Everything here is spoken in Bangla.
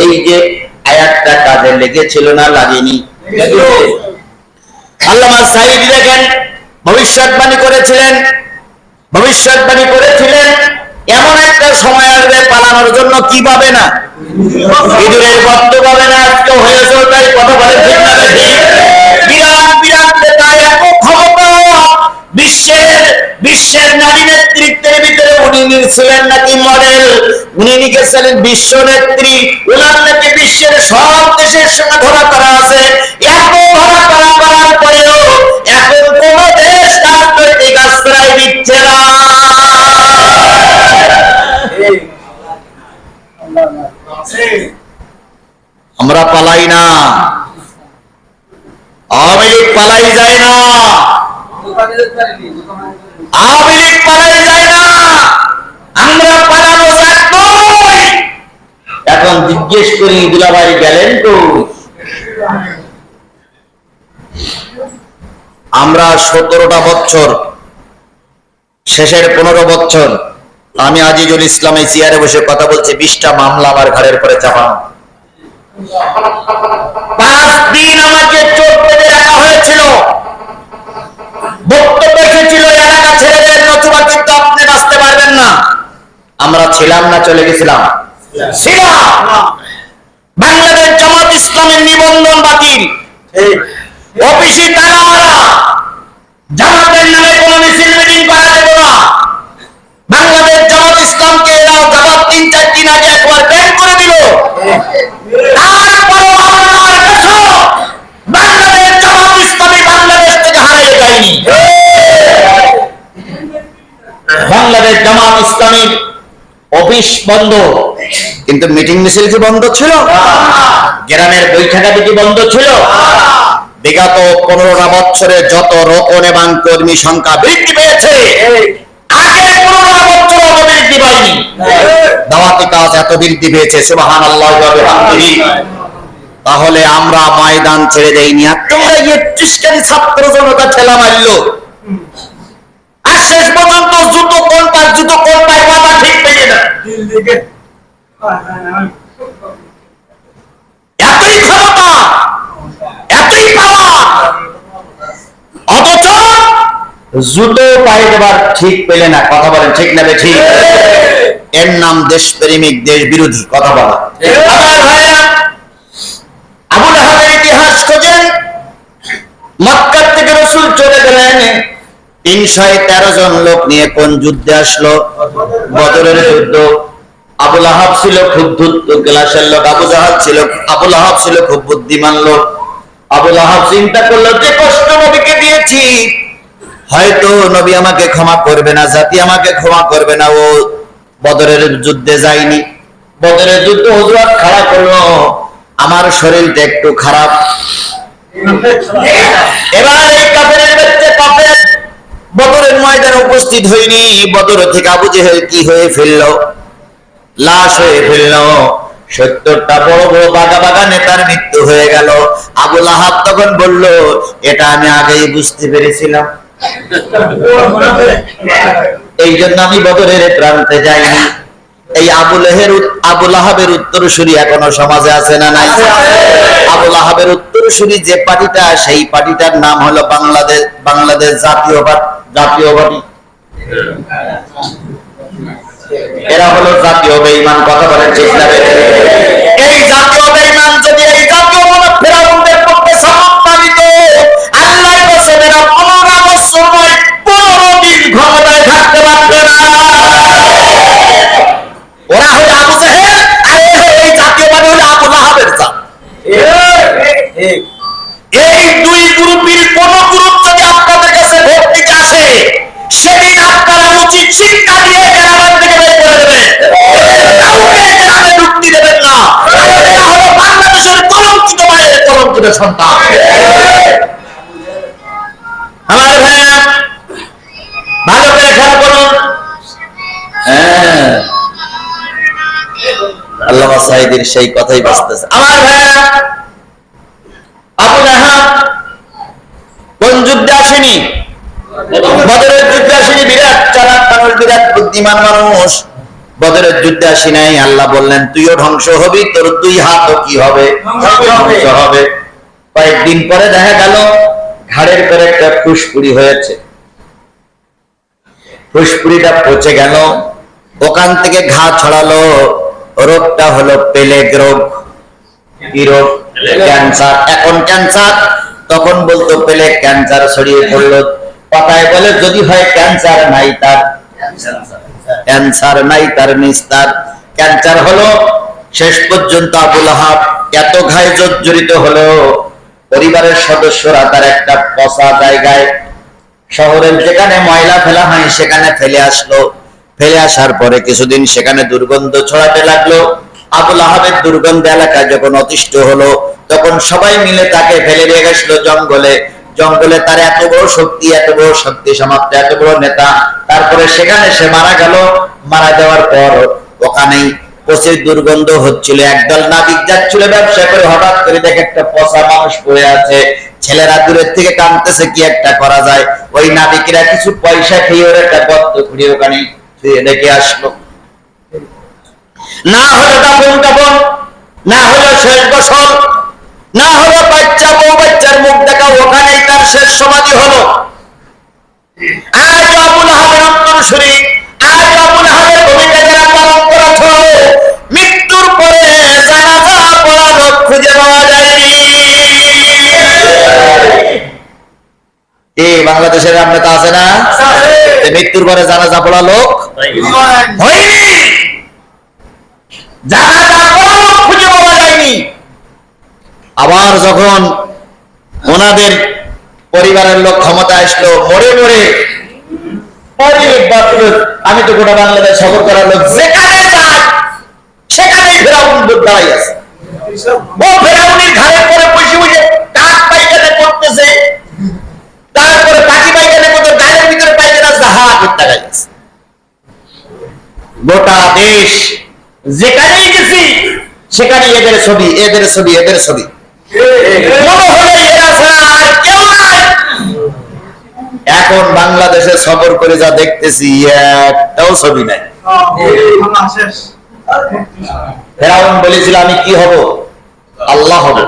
এই যে আয়াতটা কাজে লেগেছিল না লাগেনি। আল্লামা সাইদি দেখেন ভবিষ্যৎবাণী করেছিলেন ভবিষ্যৎবাণী করেছিলেন এমন একটা সময় আসবে পালানোর জন্য কি পাবে না? ইঁদুরের পাবে না আজকে হয়েছে তাই কথা বলে ঠিক না। বিশ্বের নারী নেতৃত্বের ভিতরে উনি ছিলেন নাকি মডেল উনি লিখেছিলেন বিশ্ব নেত্রী। ওনার নাকি বিশ্বের সব দেশের সঙ্গে ধরা করা আছে। এত ধরা করা করার পরেও এখন কোন দেশ তার রাজনৈতিক আশ্রয় দিচ্ছে না। আমরা পালাই না। আওয়ামী লীগ পালাই যায় না। আওয়ামী লীগ পালাই যায় না। আমরা পালানো এখন জিজ্ঞেস করি, দুলাভাই গেলেন তো আমরা সতেরোটা বছর শেষের পনেরো বছর আমি আজিজুল ইসলাম এই চেয়ারে বসে কথা বলছি, বিশটা মামলা আমার ঘরের পরে চাপানো পাঁচ দিন আমাকে চোখ পেতে রাখা হয়েছিল। ছিলাম না চলে গেছিলাম। ছিলাম। বাংলাদেশ জামাত ইসলামের নিবন্ধন বাতিল। অফিসে তালা মারা জামাতের নামে কোনো মিছিল মিটিং করা যাবে না। বাংলাদেশ জামাত ইসলামকে এরাও তিন চার দিন আগে একবার ব্যান করে দিল। তারপরেও কসম, বাংলাদেশ জামাত ইসলামী বাংলাদেশ থেকে হারিয়ে যায়নি। বাংলাদেশ জামাত ইসলামীর অফিস বন্ধ। কিন্তু মিটিং মিছিল কি বন্ধ ছিল? গ্রামের বৈঠকাটি কি বন্ধ ছিল? বিগত পনেরোটা বছরে যত রোকন এবং কর্মী সংখ্যা বৃদ্ধি পেয়েছে পনেরোটা বছর অত বৃদ্ধি পায়নি। দাওয়াতি কাজ এত বৃদ্ধি পেয়েছে সুবাহান আল্লাহ তাহলে আমরা ময়দান ছেড়ে দেইনি। আর তোমরা ছাত্র জনতা ঠেলা মারলো আর শেষ পর্যন্ত জুতো কোনটার জুতো কোনটায় কথা ঠিক পেয়ে না এতই জুতো পায়ে দেবার ঠিক পেলে না, কথা বলেন ঠিক নেবে ঠিক? এর নাম দেশপ্রেমিক দেশ বিরোধী কথা বলা। ভাইরা ইতিহাস খোঁজেন, মক্কার থেকে রসুল চলে গেলেন। তিনশো তেরো জন লোক নিয়ে কোন যুদ্ধে আসলো? বদরের যুদ্ধ। আবুল আহাব ছিল খুব গ্লাসের লোক, আবু জাহাব ছিল আবুল আহাব ছিল খুব বুদ্ধিমান লোক। আবুল আহাব চিন্তা করল, যে কষ্ট নবীকে দিয়েছি, হয়তো নবী আমাকে ক্ষমা করবে না, জাতি আমাকে ক্ষমা করবে না, ও বদরের যুদ্ধে যায়নি। বদরের যুদ্ধ খারাপ আমার শরীরটা একটু খারাপ। এবার এই কাফের বদরের ময়দানে উপস্থিত হয়নি। বদর থেকে আবু জেহেল কি হয়ে ফেলল লাশ হয়ে ফেলল। সত্তরটা বড় বড় বাগা বাগা নেতার মৃত্যু হয়ে গেল। আবুল আহাব তখন বলল এটা আমি আগেই বুঝতে পেরেছিলাম। এই জন্য আমি বদরের প্রান্তে যাইনি। এই আবুলেহের আবুল আহাবের উত্তরসূরি এখনও সমাজে আছে না নাই? আবুল আহাবের উত্তরসূরি যে পার্টিটা সেই পার্টিটার নাম হলো বাংলাদেশ বাংলাদেশ জাতীয় জাতীয় পার্টি এরা হলো জাতীয় বেঈমান, কথা বলেন ঠিক না এই জাতীয় বেঈমান যদি এই জাতীয় মনে ফেরাউনদের পক্ষে সমর্থিত আল্লাহ কসম এরা পনেরো বছর নয় পনেরো দিন ক্ষমতায় থাকতে পারবে না। ওরা হলো আবু জাহেল, আর এই জাতীয় পার্টি হলো আবু লাহাবের জাত। এই দুই গ্রুপের কলঙ্কিত সন্তান। আমার ভাইয়া ভালো করে। খেয়াল করুন হ্যাঁ। আল্লাহ সাইদির সেই কথাই বাঁচতেছে। আমার ভাইয়া আবু লাহাব কোন যুদ্ধে আসেনি? বদরের যুদ্ধে আসেনি বিরাট চালাক মানুষ বিরাট বুদ্ধিমান মানুষ। বদরের যুদ্ধে আসি নাই আল্লাহ বললেন তুইও ধ্বংস হবি তোর দুই হাতও কি হবে। ধ্বংস হবে। কয়েকদিন পরে দেখা গেল, ঘাড়ের করে একটা ফুসকুড়ি হয়েছে। ফুসকুড়িটা পচে গেল, ওখান থেকে ঘা ছড়ালো, রোগটা হলো পেলেগ রোগ। কি রোগ? ক্যান্সার। এখন ক্যান্সার, তখন বলতো পেলে ক্যান্সার ছড়িয়ে পড়ল। কথায় বলে, যদি হয় ক্যান্সার নাই তার। ক্যান্সার নাই তার নিস্তার। ক্যান্সার হলো, শেষ পর্যন্ত আবুল আহাব এত ঘায়ে জর্জরিত হলো পরিবারের সদস্যরা তার একটা পচা জায়গায় শহরের যেখানে ময়লা ফেলা হয় সেখানে ফেলে আসলো। ফেলে আসার পরে কিছুদিন সেখানে দুর্গন্ধ ছড়াতে লাগল। আবুল আহাবের দুর্গন্ধ এলাকায় যখন অতিষ্ঠ হলো, তখন সবাই মিলে তাকে ফেলে দিয়ে গেছিল জঙ্গলে। জঙ্গলে তার এত বড় শক্তি, এত বড় শক্তি, সমাপ্ত, এত বড় নেতা। তারপরে সেখানে সে মারা গেল। মারা যাওয়ার পর ওখানেই পচের দুর্গন্ধ হচ্ছিল, একদল নাবিক যাচ্ছিল ব্যবসা করে, হঠাৎ করে দেখে একটা পচা মানুষ পড়ে আছে। ছেলেরা দূরের থেকে কাঁদতেছে কি একটা করা যায়? ওই নাবিকেরা কিছু পয়সা খেয়ে ওর একটা গর্ত খুঁড়ে ওখানে রেখে আসলো। না হলো দাপন কাপন না হলো শেষ বছর না হলো বাচ্চা বউ বাচ্চার মুখ দেখা, ওখানেই তার শেষ সমাধি হলো। আজ বাংলাদেশের আমরা তো আছে না? মৃত্যুর পরে জানাজা পড়া লোক? হয়নি। জানাজা পড়া লোক খুঁজে পাওয়া যায়নি। আবার যখন ওনাদের পরিবারের লোক ক্ষমতা আসলো মরে মরে আমি তো গোটা বাংলাদেশ সফর করার লোক যেখানে যায় সেখানে ফেরাউন দাঁড়াই আছে। ও ফেরাউনের ঘাড়ের পরে বসে বসে করতে গেছে। গোটা দেশ যেখানেই গেছি, সেখানে এদের ছবি এদের ছবি এদের ছবি। এখন বাংলাদেশে সফর করে যা দেখতেছি, একটাও ছবি নাই। ফেরাউন বলেছিল, আমি কি হব? আল্লাহ হব